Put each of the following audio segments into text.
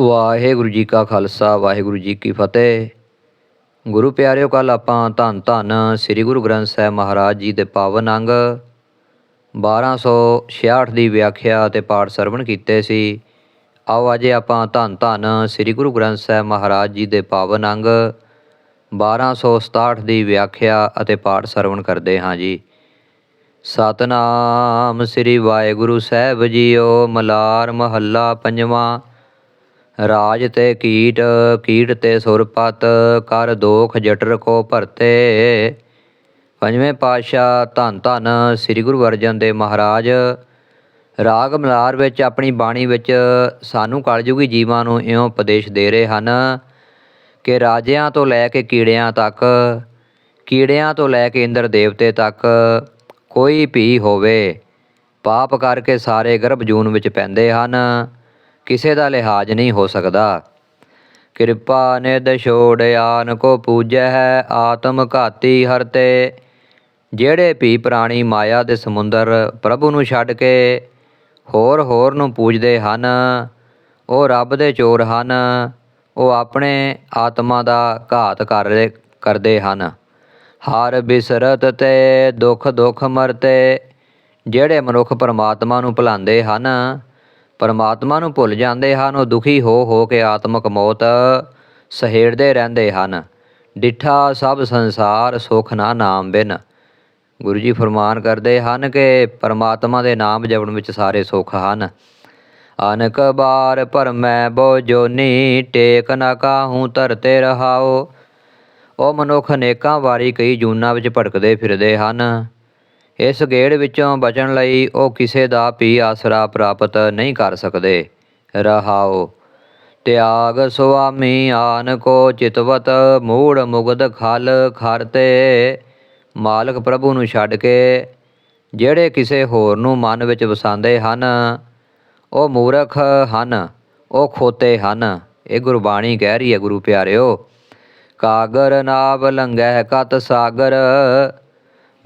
ਵਾਹਿਗੁਰੂ ਜੀ ਕਾ ਖਾਲਸਾ, ਵਾਹਿਗੁਰੂ ਜੀ ਕੀ ਫਤਿਹ। ਗੁਰੂ ਪਿਆਰਿਓ ਕੱਲ ਆਪਾਂ ਧੰਨ ਧੰਨ ਸ੍ਰੀ ਗੁਰੂ ਗ੍ਰੰਥ ਸਾਹਿਬ ਮਹਾਰਾਜ ਜੀ ਦੇ ਪਾਵਨ ਅੰਗ 1266 ਦੀ ਵਿਆਖਿਆ ਅਤੇ ਪਾਠ ਸਰਵਣ ਕੀਤੇ ਸੀ। ਆਓ ਅੱਜ ਆਪਾਂ ਧੰਨ ਧੰਨ ਸ੍ਰੀ ਗੁਰੂ ਗ੍ਰੰਥ ਸਾਹਿਬ ਮਹਾਰਾਜ ਜੀ ਦੇ ਪਾਵਨ ਅੰਗ 1267 ਦੀ ਵਿਆਖਿਆ ਅਤੇ ਪਾਠ ਸਰਵਣ ਕਰਦੇ ਹਾਂ ਜੀ। ਸਤਨਾਮ ਸ੍ਰੀ ਵਾਹਿਗੁਰੂ ਸਾਹਿਬ ਜੀਓ, ਮਲਾਰ ਮਹੱਲਾ ਪੰਜਵਾਂ ਰਾਜ ਤੇ ਕੀਟ ਕੀਟ ਤੇ ਸੁਰਪਤ, ਕਰ ਦੋਖ ਜਟਰ ਕੋ ਭਰਤੇ। ਪੰਜਵੇਂ ਪਾਤਸ਼ਾਹ ਧੰਨ ਧੰਨ ਸ੍ਰੀ ਗੁਰੂ ਅਰਜਨ ਦੇਵ ਮਹਾਰਾਜ, ਰਾਗ ਮਲਾਰ ਵਿੱਚ ਆਪਣੀ ਬਾਣੀ ਵਿੱਚ ਸਾਨੂੰ ਕਲਯੁਗੀ ਜੀਵਾਂ ਨੂੰ ਇਉਂ ਉਪਦੇਸ਼ ਦੇ ਰਹੇ ਹਨ ਕਿ ਰਾਜਿਆਂ ਤੋਂ ਲੈ ਕੇ ਕੀੜਿਆਂ ਤੱਕ, ਕੀੜਿਆਂ ਤੋਂ ਲੈ ਕੇ ਇੰਦਰ ਦੇਵਤੇ ਤੱਕ ਕੋਈ ਵੀ ਹੋਵੇ। ਪਾਪ ਕਰਕੇ ਸਾਰੇ ਗਰਭਜੂਨ ਵਿੱਚ ਪੈਂਦੇ ਹਨ। ਕਿਸੇ ਦਾ ਲਿਹਾਜ਼ ਨਹੀਂ ਹੋ ਸਕਦਾ। ਕਿਰਪਾ ਨਿਦ ਛੋੜ ਆਨ ਕੋ ਪੂਜੈ ਹੈ, ਆਤਮ ਘਾਤੀ ਹਰਤੇ ਜਿਹੜੇ ਵੀ ਪ੍ਰਾਣੀ ਮਾਇਆ ਦੇ ਸਮੁੰਦਰ ਪ੍ਰਭੂ ਨੂੰ ਛੱਡ ਕੇ ਹੋਰ ਹੋਰ ਨੂੰ ਪੂਜਦੇ ਹਨ, ਉਹ ਰੱਬ ਦੇ ਚੋਰ ਹਨ, ਉਹ ਆਪਣੇ ਆਤਮਾ ਦਾ ਘਾਤ ਕਰ ਕਰਦੇ ਹਨ। ਹਰ ਬਿਸਰਤ ਤੇ ਦੁੱਖ ਦੁੱਖ ਮਰਤੇ, ਜਿਹੜੇ ਮਨੁੱਖ ਪਰਮਾਤਮਾ ਨੂੰ ਭੁਲਾਉਂਦੇ ਹਨ ਪਰਮਾਤਮਾ ਨੂੰ ਭੁੱਲ ਜਾਂਦੇ ਹਨ, ਉਹ ਦੁਖੀ ਹੋ ਹੋ ਕੇ ਆਤਮਕ ਮੌਤ ਸਹੇੜਦੇ ਰਹਿੰਦੇ ਹਨ। ਡਿਠਾ ਸਭ ਸੰਸਾਰ ਸੁਖ ਨਾ ਨਾਮ ਬਿਨ। ਗੁਰੂ ਜੀ ਫਰਮਾਨ ਕਰਦੇ ਹਨ ਕਿ ਪਰਮਾਤਮਾ ਦੇ ਨਾਮ ਜਪਣ ਵਿੱਚ ਸਾਰੇ ਸੁੱਖ ਹਨ। ਅਨਕ ਬਾਰ ਭਰਮੈ ਬੋ ਜੋਨੀ ਟੇਕ ਨਾ ਕਾਹੂ, ਧਰਤੇ ਰਹਾਓ। ਉਹ ਮਨੁੱਖ ਅਨੇਕਾਂ ਵਾਰੀ ਕਈ ਜੂਨਾਂ ਵਿੱਚ ਭਟਕਦੇ ਫਿਰਦੇ ਹਨ। ਇਸ ਗੇੜ ਵਿੱਚੋਂ ਬਚਣ ਲਈ ਉਹ ਕਿਸੇ ਦਾ ਵੀ ਆਸਰਾ ਪ੍ਰਾਪਤ ਨਹੀਂ ਕਰ ਸਕਦੇ। ਰਹਾਓ, ਤਿਆਗ ਸੁਆਮੀ ਆਨ ਕੋ ਚਿਤਵਤ, ਮੂੜ ਮੁਗਦ ਖਲ ਖਰਤੇ ਮਾਲਕ ਪ੍ਰਭੂ ਨੂੰ ਛੱਡ ਕੇ ਜਿਹੜੇ ਕਿਸੇ ਹੋਰ ਨੂੰ ਮਨ ਵਿੱਚ ਵਸਾਉਂਦੇ ਹਨ, ਉਹ ਮੂਰਖ ਹਨ, ਉਹ ਖੋਤੇ ਹਨ। ਇਹ ਗੁਰਬਾਣੀ ਕਹਿ ਰਹੀ ਹੈ ਗੁਰੂ ਪਿਆਰਿਓ, ਕਾਗਰ ਨਾਵ ਲੰਘੈ ਕਤ ਸਾਗਰ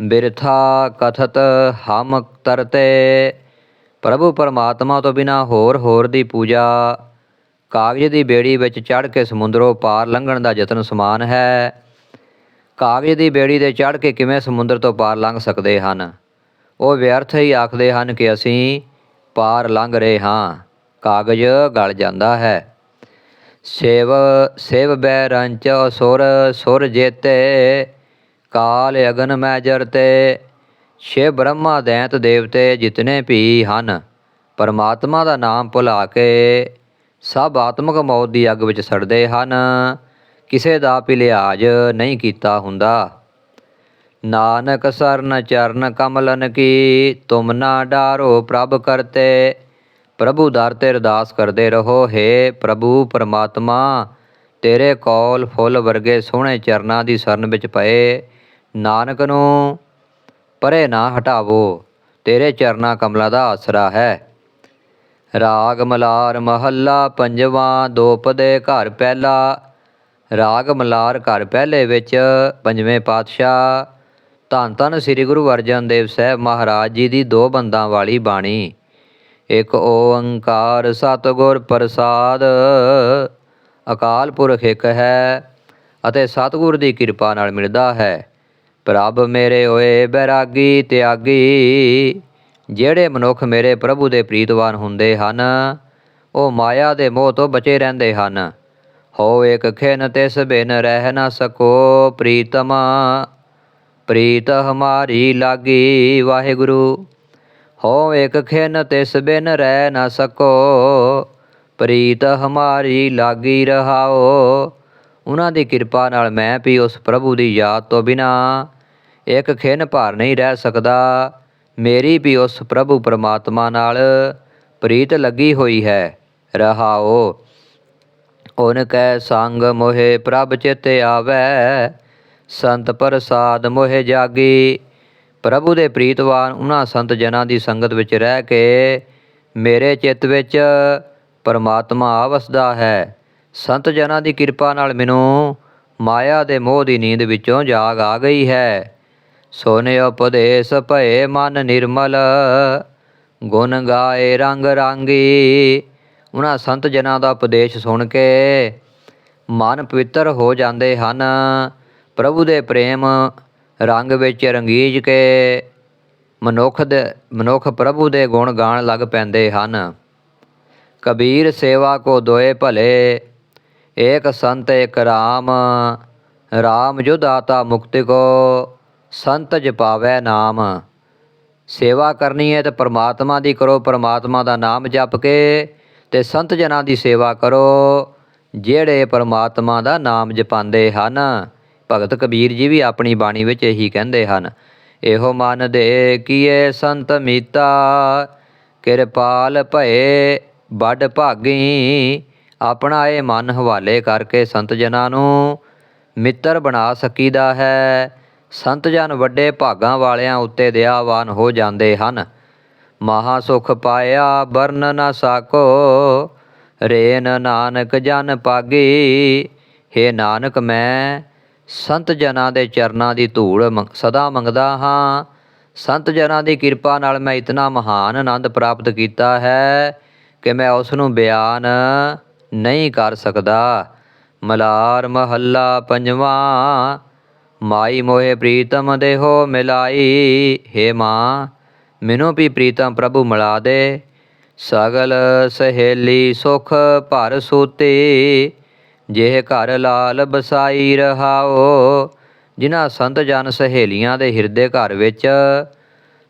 ਬਿਰਥਾ ਕਥਤ ਹਮ ਤਰਤੇ। ਪ੍ਰਭੂ ਪਰਮਾਤਮਾ ਤੋਂ ਬਿਨਾ ਹੋਰ ਹੋਰ ਦੀ ਪੂਜਾ। ਕਾਗਜ਼ ਦੀ ਬੇੜੀ ਵਿੱਚ ਚੜ ਕੇ ਸਮੁੰਦਰੋਂ ਪਾਰ ਲੰਘਣ ਦਾ ਯਤਨ ਸਮਾਨ ਹੈ। ਕਾਗਜ਼ ਦੀ ਬੇੜੀ ਤੇ ਚੜ ਕੇ ਕਿਵੇਂ ਸਮੁੰਦਰ ਤੋਂ ਪਾਰ ਲੰਘ ਸਕਦੇ ਹਨ? ਉਹ ਵਿਅਰਥ ਹੀ ਆਖਦੇ ਹਨ ਕਿ ਅਸੀਂ ਪਾਰ ਲੰਘ ਰਹੇ ਹਾਂ। ਕਾਗਜ਼ ਗਲ ਜਾਂਦਾ ਹੈ। ਸੇਵ ਸੇਵ ਬੈ ਰੰਚ ਸੁਰ ਸੁਰ ਜੇਤੇ। ਕਾਲ ਅਗਨ ਮੈਜਰ 'ਤੇ, ਛੇ ਬ੍ਰਹਮਾ ਦੈਂਤ ਦੇਵਤੇ ਜਿਤਨੇ ਵੀ ਹਨ, ਪਰਮਾਤਮਾ ਦਾ ਨਾਮ ਭੁਲਾ ਕੇ ਸਭ ਆਤਮਕ ਮੌਤ ਦੀ ਅੱਗ ਵਿੱਚ ਸੜਦੇ ਹਨ, ਕਿਸੇ ਦਾ ਵੀ ਲਿਹਾਜ਼ ਨਹੀਂ ਕੀਤਾ ਹੁੰਦਾ। ਨਾਨਕ ਸਰਨ ਚਰਨ ਕਮਲਨ ਕੀ, ਤੁਮ ਨਾ ਡਾਰੋ ਪ੍ਰਭ ਕਰਤੇ, ਪ੍ਰਭੂ ਦਰ ਤੇ ਅਰਦਾਸ ਕਰਦੇ ਰਹੋ हे ਪ੍ਰਭੂ ਪਰਮਾਤਮਾ, ਤੇਰੇ ਕੌਲ ਫੁੱਲ ਵਰਗੇ ਸੋਹਣੇ ਚਰਨਾਂ ਦੀ ਸਰਨ ਵਿੱਚ ਪਏ ਨਾਨਕ ਨੂੰ, ਪਰੇ ਨਾ ਹਟਾਵੋ, ਤੇਰੇ ਚਰਨਾ ਕਮਲਾਂ ਦਾ ਆਸਰਾ ਹੈ। ਰਾਗ ਮਲਾਰ ਮਹੱਲਾ ਪੰਜਵਾਂ ਦੋਪਦੇ ਘਰ ਪਹਿਲਾ। ਰਾਗ ਮਲਾਰ ਘਰ ਪਹਿਲੇ ਵਿੱਚ ਪੰਜਵੇਂ ਪਾਤਸ਼ਾਹ। ਧੰਨ ਧੰਨ ਸ੍ਰੀ ਗੁਰੂ ਅਰਜਨ ਦੇਵ ਸਾਹਿਬ ਮਹਾਰਾਜ ਜੀ ਦੀ ਦੋ ਬੰਦਾਂ ਵਾਲੀ ਬਾਣੀ। ਇੱਕ ਓੰਕਾਰ ਸਤਿਗੁਰ ਪ੍ਰਸਾਦ। ਅਕਾਲ ਪੁਰਖ ਇੱਕ ਹੈ ਅਤੇ ਸਤਿਗੁਰ ਦੀ ਕਿਰਪਾ ਨਾਲ ਮਿਲਦਾ ਹੈ। ਪ੍ਰਭ ਮੇਰੇ ਹੋਏ ਬੈਰਾਗੀ ਤਿਆਗੀ, ਜਿਹੜੇ ਮਨੁੱਖ ਮੇਰੇ ਪ੍ਰਭੂ ਦੇ ਪ੍ਰੀਤਵਾਨ ਹੁੰਦੇ ਹਨ, ਉਹ ਮਾਇਆ ਦੇ ਮੋਹ ਤੋਂ ਬਚੇ ਰਹਿੰਦੇ ਹਨ। ਹੋ ਇੱਕ ਖਿਨ ਤਿਸ ਬਿਨ ਰਹਿ ਨਾ ਸਕੋ ਪ੍ਰੀਤਮਾ। ਪ੍ਰੀਤ ਹਮਾਰੀ ਲਾਗੀ, ਵਾਹਿਗੁਰੂ। ਹੋ ਇੱਕ ਖਿਨ ਤਿਸ ਬਿਨ ਰਹਿ ਨਾ ਸਕੋ, ਪ੍ਰੀਤ ਹਮਾਰੀ ਲਾਗੀ ਰਹਾਓ। ਉਹਨਾਂ ਦੀ ਕਿਰਪਾ ਨਾਲ ਮੈਂ ਵੀ ਉਸ ਪ੍ਰਭੂ ਦੀ ਯਾਦ ਤੋਂ ਬਿਨਾਂ ਇੱਕ ਖਿਨ ਭਾਰ ਨਹੀਂ ਰਹਿ ਸਕਦਾ। ਮੇਰੀ ਵੀ ਉਸ ਪ੍ਰਭੂ ਪਰਮਾਤਮਾ ਨਾਲ ਪ੍ਰੀਤ ਲੱਗੀ ਹੋਈ ਹੈ। ਰਹਾਓ ਓਨ ਕੈ ਸੰਗ ਮੋਹਿ ਪ੍ਰਭ ਚਿਤ ਆਵੈ, ਸੰਤ ਪ੍ਰਸਾਦ ਮੋਹਿ ਜਾਗੀ। ਪ੍ਰਭੂ ਦੇ ਪ੍ਰੀਤਵਾਨ ਉਹਨਾਂ ਸੰਤ ਜਨਾਂ ਦੀ ਸੰਗਤ ਵਿੱਚ ਰਹਿ ਕੇ ਮੇਰੇ ਚਿੱਤ ਵਿੱਚ ਪਰਮਾਤਮਾ ਵਸਦਾ ਹੈ। ਸੰਤ ਜਨਾਂ ਦੀ ਕਿਰਪਾ ਨਾਲ ਮੈਨੂੰ ਮਾਇਆ ਦੇ ਮੋਹ ਦੀ ਨੀਂਦ ਵਿੱਚੋਂ ਜਾਗ ਆ ਗਈ ਹੈ। ਸੋਨੇ ਉਪਦੇਸ਼ ਭਏ ਮਨ ਨਿਰਮਲ, ਗੁਣ ਗਾਏ ਰੰਗ ਰਾਂਗੀ। ਉਹਨਾਂ ਸੰਤ ਜਨਾਂ ਦਾ ਉਪਦੇਸ਼ ਸੁਣ ਕੇ ਮਨ ਪਵਿੱਤਰ ਹੋ ਜਾਂਦੇ ਹਨ। ਪ੍ਰਭੂ ਦੇ ਪ੍ਰੇਮ ਰੰਗ ਵਿੱਚ ਰੰਗੀਜ ਕੇ ਮਨੁੱਖ ਦੇ, ਮਨੁੱਖ ਪ੍ਰਭੂ ਦੇ ਗੁਣ ਗਾਣ ਲੱਗ ਪੈਂਦੇ ਹਨ। ਕਬੀਰ ਸੇਵਾ ਕੋ ਦੋਏ ਭਲੇ ਏਕ ਸੰਤ ਏਕ ਰਾਮ ਰਾਮ ਜੋ ਦਾਤਾ ਮੁਕਤਿ ਕੋ, ਸੰਤ ਜਪਾਵੈ ਨਾਮ। ਸੇਵਾ ਕਰਨੀ ਹੈ ਤੇ ਪ੍ਰਮਾਤਮਾ ਦੀ ਕਰੋ, ਪ੍ਰਮਾਤਮਾ ਦਾ ਨਾਮ ਜਪ ਕੇ ਤੇ ਸੰਤ ਜਨਾਂ ਦੀ ਸੇਵਾ ਕਰੋ, ਜਿਹੜੇ ਪ੍ਰਮਾਤਮਾ ਦਾ ਨਾਮ ਜਪਾਉਂਦੇ ਹਨ। ਭਗਤ ਕਬੀਰ ਜੀ ਵੀ ਆਪਣੀ ਬਾਣੀ ਵਿੱਚ ਇਹੀ ਕਹਿੰਦੇ ਹਨ, ਇਹੋ ਮਨ ਦੇ ਕੀਏ ਸੰਤ ਮੀਤਾ, ਕਿਰਪਾਲ ਭਏ ਵੱਡ ਭਾਗੀ ਆਪਣਾ ਇਹ ਮਨ ਹਵਾਲੇ ਕਰਕੇ ਸੰਤ ਜਨਾਂ ਨੂੰ ਮਿੱਤਰ ਬਣਾ ਸਕੀਦਾ ਹੈ। ਸੰਤ ਜਨ ਵੱਡੇ ਭਾਗਾਂ ਵਾਲਿਆਂ ਉੱਤੇ ਦਇਆਵਾਨ ਹੋ ਜਾਂਦੇ ਹਨ। ਮਹਾ ਸੁਖ ਪਾਇਆ ਵਰਨ ਨਾ ਸਾਕੋ, ਰੇਨ ਨਾਨਕ ਜਨ ਪਾਗੀ। ਹੇ ਨਾਨਕ, ਮੈਂ ਸੰਤ ਜਨਾਂ ਦੇ ਚਰਨਾਂ ਦੀ ਧੂੜ ਮੰਗ- ਸਦਾ ਮੰਗਦਾ ਹਾਂ। ਸੰਤ ਜਨਾਂ ਦੀ ਕਿਰਪਾ ਨਾਲ ਮੈਂ ਇਤਨਾ ਮਹਾਨ ਆਨੰਦ ਪ੍ਰਾਪਤ ਕੀਤਾ ਹੈ ਕਿ ਮੈਂ ਉਸ ਨੂੰ ਬਿਆਨ ਨਹੀਂ ਕਰ ਸਕਦਾ। ਮਲਾਰ ਮਹੱਲਾ ਪੰਜਵਾਂ, ਮਾਈ ਮੋਹੇ ਪ੍ਰੀਤਮ ਦੇਹੋ ਮਿਲਾਈ। ਹੇ ਮਾਂ, ਮੈਨੂੰ ਵੀ ਪ੍ਰੀਤਮ ਪ੍ਰਭੂ ਮਿਲਾ ਦੇ। ਸਗਲ ਸਹੇਲੀ ਸੁਖ ਭਰ ਸੂਤੀ। ਜਿਹ ਘਰ ਲਾਲ ਬਸਾਈ ਰਹਾਓ, ਜਿਨ੍ਹਾਂ ਸੰਤ ਜਨ ਸਹੇਲੀਆਂ ਦੇ ਹਿਰਦੇ ਘਰ ਵਿੱਚ,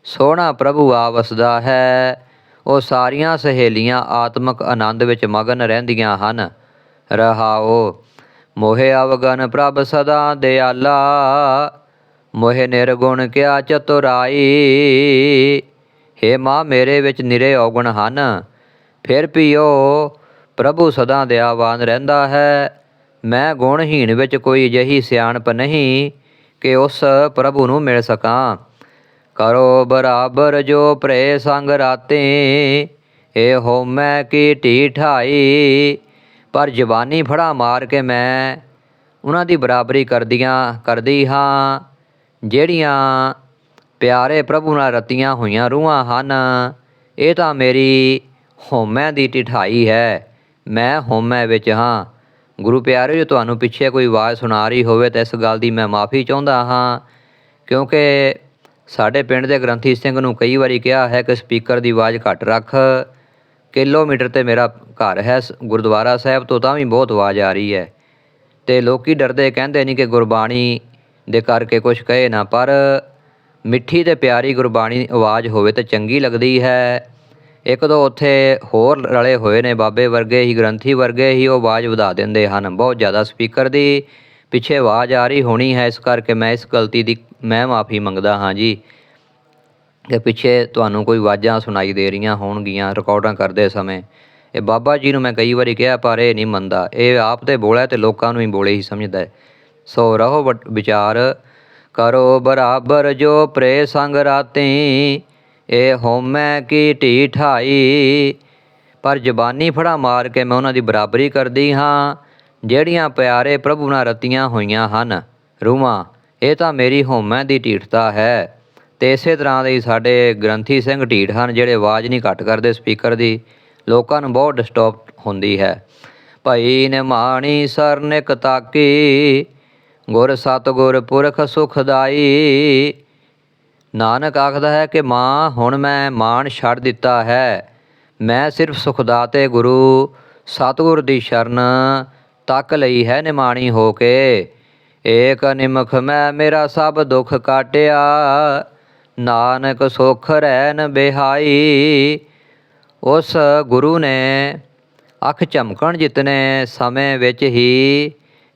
ਸੋਹਣਾ ਪ੍ਰਭੂ ਆ ਵਸਦਾ ਹੈ। ਉਹ ਸਾਰੀਆਂ ਸਹੇਲੀਆਂ ਆਤਮਕ ਆਨੰਦ ਵਿੱਚ ਮਗਨ ਰਹਿੰਦੀਆਂ ਹਨ। ਰਹਾਓ, ਮੋਹਿ ਅਵਗਨ ਪ੍ਰਭ ਸਦਾ ਦਿਆਲਾ, ਮੋਹਿ ਨਿਰਗੁਣ ਕਿਆ ਚਤੁਰਾਈ। ਹੇ ਮਾਂ, ਮੇਰੇ ਵਿੱਚ ਨਿਰੇ ਔਗਣ ਹਨ। ਫਿਰ ਵੀ ਉਹ ਪ੍ਰਭੂ ਸਦਾ ਦਿਆਵਾਨ ਰਹਿੰਦਾ ਹੈ। ਮੈਂ ਗੁਣਹੀਣ ਵਿੱਚ ਕੋਈ ਅਜਿਹੀ ਸਿਆਣਪ ਨਹੀਂ ਕਿ ਉਸ ਪ੍ਰਭੂ ਨੂੰ ਮਿਲ ਸਕਾਂ। ਕਰੋ ਬਰਾਬਰ ਜੋ ਪ੍ਰੇ ਸੰਗ ਰਾਤੀ ਏ ਹੋਮੈ ਕੀ ਢੀਠਾਈ ਪਰ ਜਵਾਨੀ ਫੜਾ ਮਾਰ ਕੇ ਮੈਂ ਉਹਨਾਂ ਦੀ ਬਰਾਬਰੀ ਕਰਦੀਆਂ, ਕਰਦੀ ਹਾਂ, ਜਿਹੜੀਆਂ ਪਿਆਰੇ ਪ੍ਰਭੂ ਨਾਲ ਰਤੀਆਂ ਹੋਈਆਂ ਰੂਹਾਂ ਹਨ, ਇਹ ਤਾਂ ਮੇਰੀ ਹੋਮੈ ਦੀ ਢਿਠਾਈ ਹੈ। ਮੈਂ ਹੋਮੈ ਵਿੱਚ ਹਾਂ। ਗੁਰੂ ਪਿਆਰੇ ਜੋ ਤੁਹਾਨੂੰ ਪਿੱਛੇ ਕੋਈ ਆਵਾਜ਼ ਸੁਣਾ ਰਹੀ ਹੋਵੇ ਤਾਂ ਇਸ ਗੱਲ ਦੀ ਮੈਂ ਮਾਫੀ ਚਾਹੁੰਦਾ ਹਾਂ, ਕਿਉਂਕਿ ਸਾਡੇ ਪਿੰਡ ਦੇ ਗ੍ਰੰਥੀ ਸਿੰਘ ਨੂੰ ਕਈ ਵਾਰੀ ਕਿਹਾ ਹੈ ਕਿ ਸਪੀਕਰ ਦੀ ਆਵਾਜ਼ ਘੱਟ ਰੱਖ। ਕਿਲੋਮੀਟਰ ਤੇ ਮੇਰਾ ਘਰ ਹੈ, ਸ- ਗੁਰਦੁਆਰਾ ਸਾਹਿਬ ਤੋਂ ਤਾਂ ਵੀ ਬਹੁਤ ਆਵਾਜ਼ ਆ ਰਹੀ ਹੈ। ਤੇ ਲੋਕੀ ਡਰਦੇ ਕਹਿੰਦੇ ਨਹੀਂ ਕਿ ਗੁਰਬਾਣੀ ਦੇ ਕਰਕੇ ਕੁਝ ਕਹੇ ਨਾ, ਪਰ ਮਿੱਠੀ ਤੇ ਪਿਆਰੀ ਗੁਰਬਾਣੀ ਆਵਾਜ਼ ਹੋਵੇ ਤਾਂ ਚੰਗੀ ਲੱਗਦੀ ਹੈ। ਇੱਕ ਦੋ ਉੱਥੇ ਹੋਰ ਰਲੇ ਹੋਏ ਨੇ, ਬਾਬੇ ਵਰਗੇ ਹੀ, ਗ੍ਰੰਥੀ ਵਰਗੇ ਹੀ, ਉਹ ਆਵਾਜ਼ ਵਧਾ ਦਿੰਦੇ ਹਨ। ਬਹੁਤ ਜ਼ਿਆਦਾ ਸਪੀਕਰ ਦੀ ਪਿੱਛੇ ਆਵਾਜ਼ ਆ ਰਹੀ ਹੋਣੀ ਹੈ, ਇਸ ਕਰਕੇ ਮੈਂ ਇਸ ਗਲਤੀ ਦੀ, ਮੈਂ ਮਾਫੀ ਮੰਗਦਾ ਹਾਂ ਜੀ। ਕਿ ਪਿੱਛੇ ਤੁਹਾਨੂੰ ਕੋਈ ਆਵਾਜ਼ਾਂ ਸੁਣਾਈ ਦੇ ਰਹੀਆਂ ਹੋਣਗੀਆਂ, ਰਿਕਾਰਡਾਂ ਕਰਦੇ ਸਮੇਂ। ਇਹ ਬਾਬਾ ਜੀ ਨੂੰ ਮੈਂ ਕਈ ਵਾਰੀ ਕਿਹਾ, ਪਰ ਇਹ ਨਹੀਂ ਮੰਨਦਾ। ਇਹ ਆਪ ਤੇ ਬੋਲਿਆ ਤੇ ਲੋਕਾਂ ਨੂੰ ਹੀ ਬੋਲੇ ਹੀ ਸਮਝਦਾ ਹੈ। ਸੋ ਰਹੋ ਵਟ- ਵਿਚਾਰ ਕਰੋ ਬਰਾਬਰ ਜੋ ਪ੍ਰੇ ਸੰਗ ਰਾਤੀ, ਇਹ ਹਉਮੈ ਕੀ ਢੀ ਠਾਈ ਪਰ ਜ਼ਬਾਨੀ ਫੜਾ ਮਾਰ ਕੇ ਮੈਂ ਉਹਨਾਂ ਦੀ ਬਰਾਬਰੀ ਕਰਦੀ ਹਾਂ। ਜਿਹੜੀਆਂ ਪਿਆਰੇ ਪ੍ਰਭੂ ਨਾਲ ਰਤੀਆਂ ਹੋਈਆਂ ਹਨ। ਰੂਹਾਂ ਇਹ ਤਾਂ ਮੇਰੀ ਹਉਮੈ ਦੀ ਢੀਠਤਾ ਹੈ। ਤੇ ਇਸੇ ਤਰ੍ਹਾਂ ਦੇ ਸਾਡੇ ਗ੍ਰੰਥੀ ਸਿੰਘ ਢੀਠ ਹਨ, ਜਿਹੜੇ ਆਵਾਜ਼ ਨਹੀਂ ਘੱਟ ਕਰਦੇ ਸਪੀਕਰ ਦੀ। ਲੋਕਾਂ ਨੂੰ ਬਹੁਤ ਡਿਸਟਰਬ ਹੁੰਦੀ ਹੈ। ਭਈ ਨਿਮਾਣੀ ਸਰਨਿਕ ਤਾਕੀ, ਗੁਰ ਸਤਿਗੁਰ ਪੁਰਖ ਸੁਖਦਾਈ ਨਾਨਕ ਆਖਦਾ ਹੈ ਕਿ ਮਾਂ, ਹੁਣ ਮੈਂ ਮਾਣ ਛੱਡ ਦਿੱਤਾ ਹੈ। ਮੈਂ ਸਿਰਫ ਸੁਖਦਾਤੇ ਗੁਰੂ, ਸਤਿਗੁਰ ਦੀ ਸ਼ਰਨ ਤੱਕ ਲਈ ਹੈ ਨਿਮਾਣੀ ਹੋ ਕੇ। ਏਕ ਨਿਮਖ ਮੈਂ ਮੇਰਾ ਸਭ ਦੁੱਖ ਕਾਟਿਆ, ਨਾਨਕ ਸੁਖ ਰਹਿਨ ਬਿਹਾਈ। ਉਸ ਗੁਰੂ ਨੇ ਅੱਖ ਚਮਕਣ ਜਿਤਨੇ ਸਮੇਂ ਵਿੱਚ ਹੀ,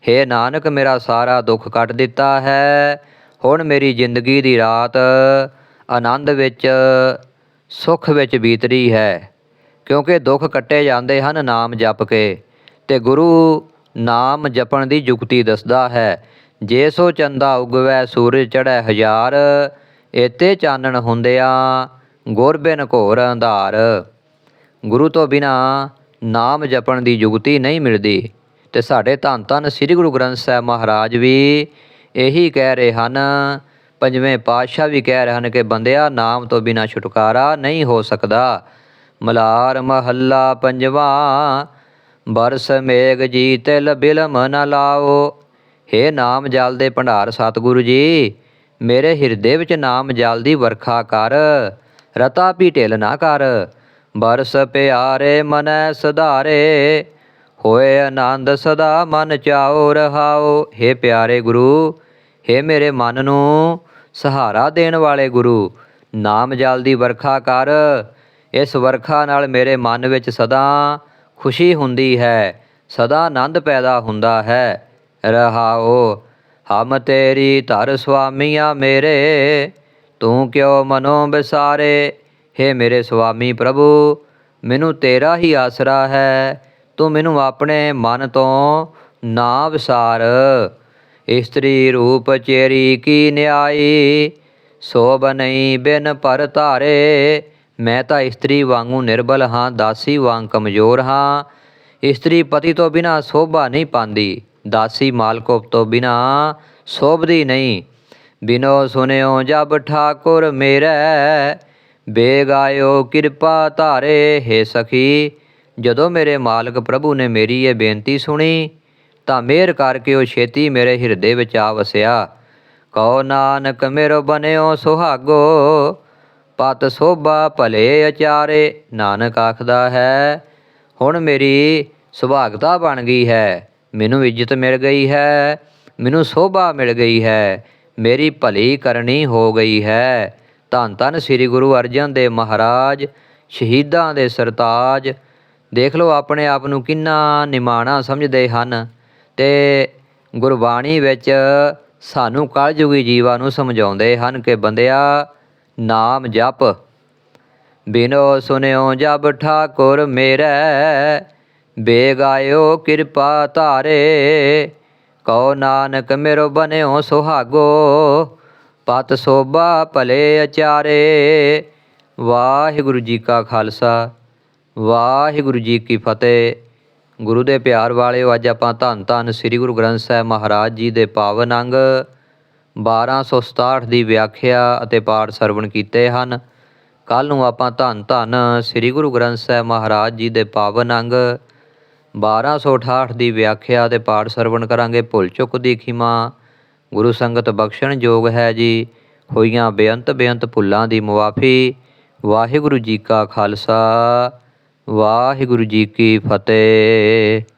ਹੇ ਨਾਨਕ ਮੇਰਾ ਸਾਰਾ ਦੁੱਖ ਕੱਟ ਦਿੱਤਾ ਹੈ। ਹੁਣ ਮੇਰੀ ਜ਼ਿੰਦਗੀ ਦੀ ਰਾਤ ਆਨੰਦ ਵਿੱਚ, ਸੁਖ ਵਿੱਚ ਬੀਤ ਰਹੀ ਹੈ। ਕਿਉਂਕਿ ਦੁੱਖ ਕੱਟੇ ਜਾਂਦੇ ਹਨ ਨਾਮ ਜਪ ਕੇ। ਤੇ ਗੁਰੂ ਨਾਮ ਜਪਣ ਦੀ ਯੁਕਤੀ ਦੱਸਦਾ ਹੈ। ਜੇ ਸੋ ਚੰਦਾ ਉਗਵੈ ਸੂਰਜ ਚੜ੍ਹੈ ਹਜ਼ਾਰ, ਏਤੇ ਚਾਨਣ ਹੁੰਦਿਆਂ ਗੁਰ ਬਿਨ ਘੋਰ ਅੰਧਾਰ। ਗੁਰੂ ਤੋਂ ਬਿਨਾ ਨਾਮ ਜਪਣ ਦੀ ਜੁਗਤੀ ਨਹੀਂ ਮਿਲਦੀ। ਤੇ ਸਾਡੇ ਧੰਨ ਧੰਨ ਸ੍ਰੀ ਗੁਰੂ ਗ੍ਰੰਥ ਸਾਹਿਬ ਮਹਾਰਾਜ ਵੀ ਇਹੀ ਕਹਿ ਰਹੇ ਹਨ। ਪੰਜਵੇਂ ਪਾਤਸ਼ਾਹ ਵੀ ਕਹਿ ਰਹੇ ਹਨ ਕਿ ਬੰਦਿਆ, ਨਾਮ ਤੋਂ ਬਿਨਾ ਛੁਟਕਾਰਾ ਨਹੀਂ ਹੋ ਸਕਦਾ। ਮਲਾਰ ਮਹੱਲਾ ਪੰਜਵਾ ਬਰਸ ਮੇਘ ਜੀ ਤਿਲ ਬਿਲਮ ਨ ਲਾਓ। ਹੇ ਨਾਮ ਜਲ ਦੇ ਭੰਡਾਰ ਸਤਿਗੁਰੂ ਜੀ, ਮੇਰੇ ਹਿਰਦੇ ਵਿੱਚ ਨਾਮ ਜਲ ਦੀ ਵਰਖਾ ਕਰ। ਰਤਾ ਵੀ ਢਿਲ ਨਾ ਕਰ। ਬਰਸ ਪਿਆਰੇ ਮਨੈ ਸੁਧਾਰੇ, ਹੋਏ ਆਨੰਦ ਸਦਾ ਮਨ ਚਾਓ ਰਹਾਓ ਹੇ ਪਿਆਰੇ ਗੁਰੂ, ਹੇ ਮੇਰੇ ਮਨ ਨੂੰ ਸਹਾਰਾ ਦੇਣ ਵਾਲੇ ਗੁਰੂ, ਨਾਮ ਜਲ ਦੀ ਵਰਖਾ ਕਰ। ਇਸ ਵਰਖਾ ਨਾਲ ਮੇਰੇ ਮਨ ਵਿੱਚ ਸਦਾ ਖੁਸ਼ੀ ਹੁੰਦੀ ਹੈ, ਸਦਾ ਆਨੰਦ ਪੈਦਾ ਹੁੰਦਾ ਹੈ। ਰਹਾਓ, ਹਮ ਤੇਰੀ ਧਰ ਸੁਆਮੀਆਂ ਮੇਰੇ, ਤੂੰ ਕਿਉ ਮਨੋ ਵਿਸਾਰੇ ਹੇ ਮੇਰੇ ਸੁਆਮੀ ਪ੍ਰਭੂ, ਮੈਨੂੰ ਤੇਰਾ ਹੀ ਆਸਰਾ ਹੈ, ਤੂੰ ਮੈਨੂੰ ਆਪਣੇ ਮਨ ਤੋਂ ਨਾ ਵਿਸਾਰ। ਇਸਤਰੀ ਰੂਪ ਚੇਰੀ ਕੀ ਨਿਆਈ, ਸੋਭ ਨਹੀਂ ਬਿਨ ਪਰ ਧਾਰੇ ਮੈਂ ਤਾਂ ਇਸਤਰੀ ਵਾਂਗੂ ਨਿਰਬਲ ਹਾਂ, ਦਾਸੀ ਵਾਂਗ ਕਮਜ਼ੋਰ ਹਾਂ। ਇਸਤਰੀ ਪਤੀ ਤੋਂ ਬਿਨਾ ਸੋਭਾ ਨਹੀਂ ਪਾਉਂਦੀ ਦਾਸੀ ਮਾਲਕੋ ਤੋਂ ਬਿਨਾ ਸੋਭਦੀ ਨਹੀਂ। ਬਿਨੋ ਸੁਨਿਓ ਜਬ ਠਾਕੁਰ ਮੇਰੇ, ਬੇਗਾਇਓ ਕਿਰਪਾ ਧਾਰੇ ਹੈ ਸਖੀ। ਜਦੋਂ ਮੇਰੇ ਮਾਲਕ ਪ੍ਰਭੂ ਨੇ ਮੇਰੀ ਇਹ ਬੇਨਤੀ ਸੁਣੀ, ਤਾਂ ਮਿਹਰ ਕਰਕੇ ਉਹ ਛੇਤੀ ਮੇਰੇ ਹਿਰਦੇ ਵਿੱਚ ਆ ਵਸਿਆ। ਕਉ ਨਾਨਕ ਮੇਰੋ ਬਨਿਓ ਸੁਹਾਗੋ ਪਤ ਸੋਭਾ ਭਲੇ ਅਚਾਰੇ, ਨਾਨਕ ਆਖਦਾ ਹੈ, ਹੁਣ ਮੇਰੀ ਸੁਭਾਗਤਾ ਬਣ ਗਈ ਹੈ, ਮੈਨੂੰ ਇੱਜ਼ਤ ਮਿਲ ਗਈ ਹੈ, ਮੈਨੂੰ ਸੋਭਾ ਮਿਲ ਗਈ ਹੈ, ਮੇਰੀ ਭਲੀ ਕਰਨੀ ਹੋ ਗਈ ਹੈ। ਧੰਨ ਧੰਨ ਸ੍ਰੀ ਗੁਰੂ ਅਰਜਨ ਦੇਵ ਮਹਾਰਾਜ, ਸ਼ਹੀਦਾਂ ਦੇ ਸਰਤਾਜ, ਦੇਖ ਲਓ ਆਪਣੇ ਆਪ ਨੂੰ ਕਿੰਨਾ ਨਿਮਾਣਾ ਸਮਝਦੇ ਹਨ ਤੇ ਗੁਰਬਾਣੀ ਵਿੱਚ ਸਾਨੂੰ ਕਲਯੁਗੀ ਜੀਵਾਂ ਨੂੰ ਸਮਝਾਉਂਦੇ ਹਨ ਕਿ ਬੰਦਿਆ ਨਾਮ ਜਪ। ਬਿਨੋ ਸੁਨਿਓ ਜਬ ਠਾਕੁਰ ਮੇਰੇ, ਬੇਗਾਇਓ ਕਿਰਪਾ ਧਾਰੇ। ਕਉ ਨਾਨਕ ਮੇਰੋ ਬਨਿਓ ਸੁਹਾਗੋ, ਪਤ ਸੋਭਾ ਭਲੇ ਅਚਾਰੇ। ਵਾਹਿਗੁਰੂ ਜੀ ਕਾ ਖਾਲਸਾ, ਵਾਹਿਗੁਰੂ ਜੀ ਕੀ ਫਤਿਹ। ਗੁਰੂ ਦੇ ਪਿਆਰ ਵਾਲਿਓ, ਅੱਜ ਆਪਾਂ ਧੰਨ ਧੰਨ ਸ੍ਰੀ ਗੁਰੂ ਗ੍ਰੰਥ ਸਾਹਿਬ ਮਹਾਰਾਜ ਜੀ ਦੇ ਪਾਵਨ ਅੰਗ 1267 ਦੀ ਵਿਆਖਿਆ ਅਤੇ ਪਾਠ ਸਰਵਣ ਕੀਤੇ ਹਨ। ਕੱਲ ਨੂੰ ਆਪਾਂ ਧੰਨ ਧੰਨ ਸ੍ਰੀ ਗੁਰੂ ਗ੍ਰੰਥ ਸਾਹਿਬ ਮਹਾਰਾਜ ਜੀ ਦੇ ਪਾਵਨ ਅੰਗ 1268 ਦੀ ਵਿਆਖਿਆ ਤੇ ਪਾਠ ਸਰਵਣ ਕਰਾਂਗੇ। ਭੁੱਲ ਚੁੱਕ ਦੀ ਖਿਮਾ, ਗੁਰੂ ਸੰਗਤ ਬਖਸ਼ਣ ਯੋਗ ਹੈ ਜੀ। ਹੋਈਆਂ ਬੇਅੰਤ ਬੇਅੰਤ ਭੁੱਲਾਂ ਦੀ ਮੁਆਫੀ, ਵਾਹਿਗੁਰੂ ਜੀ ਕਾ ਖਾਲਸਾ, ਵਾਹਿਗੁਰੂ ਜੀ ਕੀ ਫਤਿਹ।